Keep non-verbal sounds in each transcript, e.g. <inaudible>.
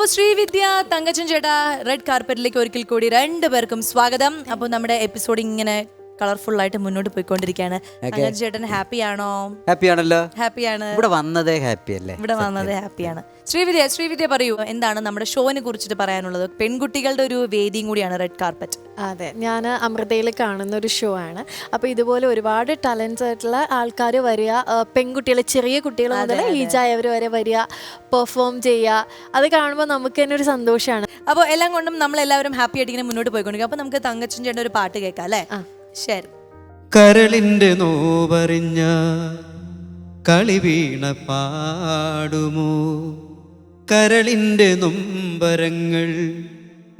അപ്പൊ ശ്രീവിദ്യ തങ്കച്ചൻ ചേട്ടാ റെഡ് കാർപ്പറ്റിലേക്ക് ഒരിക്കൽ കൂടി രണ്ടുപേർക്കും സ്വാഗതം. അപ്പോൾ നമ്മുടെ എപ്പിസോഡ് ഇങ്ങനെ കളർഫുൾ ആയിട്ട് മുന്നോട്ട് പോയിക്കൊണ്ടിരിക്കുകയാണ്. ചേട്ടൻ ഹാപ്പി ആണോ ഹാപ്പി ആണല്ലോ ഹാപ്പി ആണ് ഇവിടെ വന്നതേ ഹാപ്പി അല്ലേ ഇവിടെ വന്നതേ ഹാപ്പിയാണ്. ശ്രീവിദ്യ ശ്രീവിദ്യ പറയൂ എന്താണ് നമ്മുടെ ഷോനെ കുറിച്ചിട്ട് പറയാനുള്ളത്? പെൺകുട്ടികളുടെ ഒരു വേദിയും കൂടിയാണ് റെഡ് കാർപ്പറ്റ്. അതെ ഞാൻ അമൃതയിൽ കാണുന്ന ഒരു ഷോ ആണ്. അപ്പോൾ ഇതുപോലെ ഒരുപാട് ടാലൻസ് ആയിട്ടുള്ള ആൾക്കാർ വരിക പെൺകുട്ടികൾ ചെറിയ കുട്ടികൾ മുതൽ ഏജായവർ വരെ വരിക പെർഫോം ചെയ്യുക അത് കാണുമ്പോൾ നമുക്ക് തന്നെ ഒരു സന്തോഷമാണ് അപ്പോൾ എല്ലാം കൊണ്ടും നമ്മൾ എല്ലാവരും ഹാപ്പി ആയിട്ട് ഇങ്ങനെ മുന്നോട്ട് പോയിക്കൊണ്ടിരിക്കും അപ്പൊ നമുക്ക് തങ്കച്ചൻ ചേട്ടൻ ഒരു പാട്ട് കേൾക്കാം അല്ലേ? ശരി. കരളിന്റെ നോവറിഞ്ഞ കളി വീണ പാടുമോ? കരളിന്റെ നൊമ്പരങ്ങൾ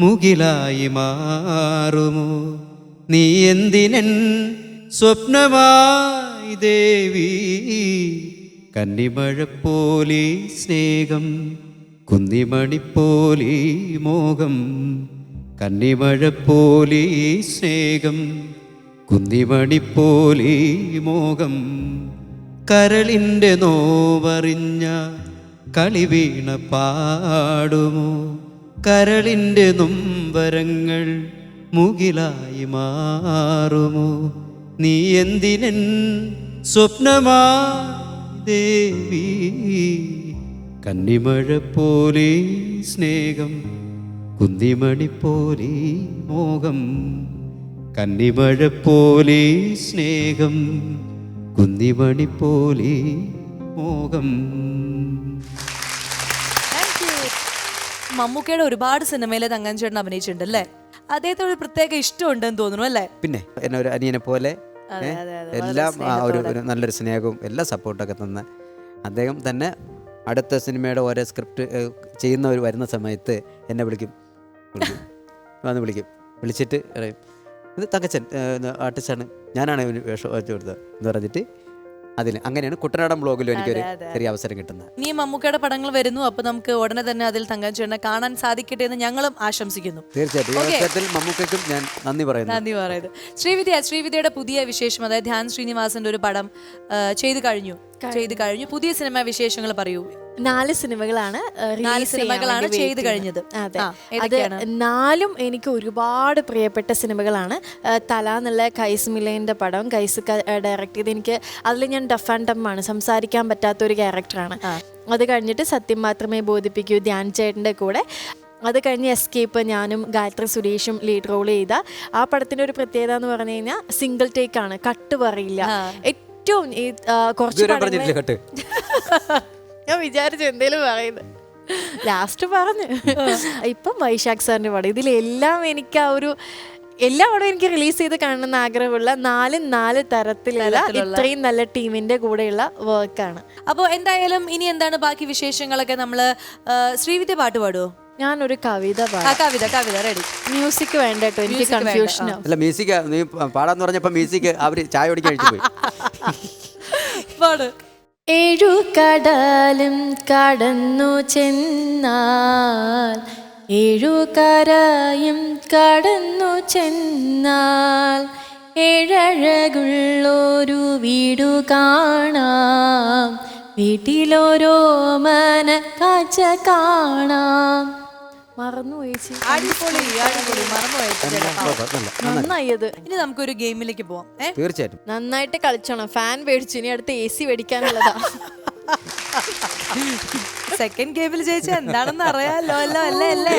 മുകിലായി മാറുമോ? നീ എന്തിനൻ സ്വപ്നമായി ദേവി? കന്നിമഴപ്പോലെ സ്നേഹം കുന്നിമണിപ്പോലീ മോഹം കന്നിമഴപ്പോലീ സ്നേഹം. കുന്നിമണിപ്പോലീ മോഹം കരളിന്റെ നോവറിഞ്ഞ കളി വീണ പാടുമോ? കരളിന്റെ നൊമ്പരങ്ങൾ മുകിലായി മാറുമോ? നീ എന്തിനൻ സ്വപ്നമാ ദേവി? കന്നിമഴ പോലെ സ്നേഹം കുന്തിമണിപ്പോലെ പോലെ മോഹം കന്നിമഴ പോലെ സ്നേഹം കുന്നിമണി പോലെ മോഹം മമ്മൂക്കയുടെ ഒരുപാട് സിനിമയിലെ തങ്കഞ്ചേട്ടൻ ചേട്ടൻ അഭിനയിച്ചിട്ടുണ്ട് അല്ലേ? അദ്ദേഹത്തിന് ഒരു പ്രത്യേക ഇഷ്ടമുണ്ടെന്ന് തോന്നുന്നു അല്ലേ? പിന്നെ എന്നെ ഒരു അനിയനെ പോലെ അതെ, അതെ, അതെ. എല്ലാം ആ, ഒരു ഒരു നല്ലൊരു സ്നേഹവും എല്ലാ സപ്പോർട്ടൊക്കെ തന്ന് അദ്ദേഹം തന്നെ അടുത്ത സിനിമയുടെ ഓരോ സ്ക്രിപ്റ്റ് ചെയ്യുന്നവർ വരുന്ന സമയത്ത് എന്നെ വിളിക്കും. വിളിക്കും. വന്ന് വിളിക്കും. വിളിച്ചിട്ട് പറയും ഇത് തങ്കച്ചൻ ആർട്ടിസ്റ്റാണ്. ഞാനാണ് ഇവന് വേഷം വെച്ചു കൊടുത്തത് എന്ന് പറഞ്ഞിട്ട് അതിൽ അങ്ങനെയാണ് കുട്ടനാടൻ ബ്ലോഗിലും എനിക്കൊരു ചെറിയ അവസരം കിട്ടുന്നത്. ഇനി മമ്മൂക്കയുടെ പടങ്ങൾ വരുന്നു അപ്പൊ നമുക്ക് ഉടനെ തന്നെ അതിൽ തങ്കച്ചേട്ടനെ കാണാൻ സാധിക്കട്ടെ എന്ന് ഞങ്ങളും ആശംസിക്കുന്നു. തീർച്ചയായിട്ടും. മമ്മൂക്കും ഞാൻ നന്ദി പറയുന്നു. നന്ദി പറയുന്നത് ശ്രീവിദ്യ ശ്രീവിദ്യയുടെ പുതിയ വിശേഷം അതായത് ധ്യാൻ ശ്രീനിവാസന്റെ ഒരു പടം ചെയ്തു കഴിഞ്ഞു. ചെയ്തു കഴിഞ്ഞു. പുതിയ സിനിമ വിശേഷങ്ങൾ പറയൂ. നാല് സിനിമകളാണ് release നാല് സിനിമകളാണ് ചെയ്തു കഴിഞ്ഞത്. അതെ. അത് നാലും എനിക്ക് ഒരുപാട് പ്രിയപ്പെട്ട സിനിമകളാണ്. തല എന്നുള്ള കൈസ് മിലേന്റെ പടം കൈസ് ഡയറക്റ്റ് ചെയ്ത് എനിക്ക് അതിൽ ഞാൻ ഡഫ് ആൻഡ് ഡം ആണ്. സംസാരിക്കാൻ പറ്റാത്ത ഒരു ക്യാരക്ടറാണ് അത് കഴിഞ്ഞിട്ട് സത്യം മാത്രമേ ബോധിപ്പിക്കൂ ധ്യാൻ ചേട്ടന്റെ കൂടെ. അത് കഴിഞ്ഞ് എസ്കേപ്പ് ഞാനും ഗായത്രി സുരേഷും ലീഡ് റോൾ ചെയ്ത. ആ പടത്തിന്റെ ഒരു പ്രത്യേകത എന്ന് പറഞ്ഞു കഴിഞ്ഞാൽ സിംഗിൾ ടേക്ക് ആണ് കട്ട് പറയില്ല. ഏറ്റവും ഈ കുറച്ച് <laughs> ഞാൻ വിചാരിച്ചു എന്തേലും പറയുന്നത് ലാസ്റ്റ് പറഞ്ഞു. ഇപ്പം വൈശാഖ് സാറിന്റെ പടം. ഇതിലെല്ലാം എനിക്ക് ആ ഒരു എല്ലാ പടവും എനിക്ക് റിലീസ് ചെയ്ത് കാണണമെന്ന് ആഗ്രഹമുള്ള നാല് നാല് തരത്തിലുള്ള ഇത്രയും നല്ല ടീമിന്റെ കൂടെയുള്ള വർക്കാണ്. അപ്പോൾ എന്തായാലും ഇനി എന്താണ് ബാക്കി വിശേഷങ്ങളൊക്കെ നമ്മൾ ശ്രീവിദ്യ പാട്ട് പാടുവോ? ഞാനൊരു കവിത കവിത കവിത റെഡി മ്യൂസിക് വേണ്ട കേട്ടോ എനിക്ക് കൺഫ്യൂഷൻ അല്ല മ്യൂസിക് നീ പാടാന്ന് പറഞ്ഞപ്പോ മ്യൂസിക് അവർ ചായ കുടിക്കാൻ കഴിച്ചു പോയി. <laughs> പാട്. ഏഴു കടലും കടന്നു ചെന്നാൽ ഏഴു കരയും കടന്നു ചെന്നാൽ ഏഴഴകുള്ളൊരു വീടു കാണാം വീട്ടിലോരോ മന കാഴ്ച കാണാം. മറന്നു ചേച്ചി അടിപൊളി അടിപൊളി. മറന്നുപോയി ചേട്ടാ. നല്ല നന്നായത്. ഇനി നമുക്കൊരു ഗെയിമിലേക്ക് പോവാം. ഏ? തീർച്ചയായിട്ടും. നന്നായിട്ട് കളിച്ചോണം. ഫാൻ മേടിച്ചു. ഇനി അടുത്ത് എ സി മേടിക്കാനുള്ളതാ. സെക്കൻഡ് ഗെയിമിൽ ജയിച്ച എന്താണെന്ന് അറിയാലോ. അല്ലോ അല്ലേ അല്ലേ?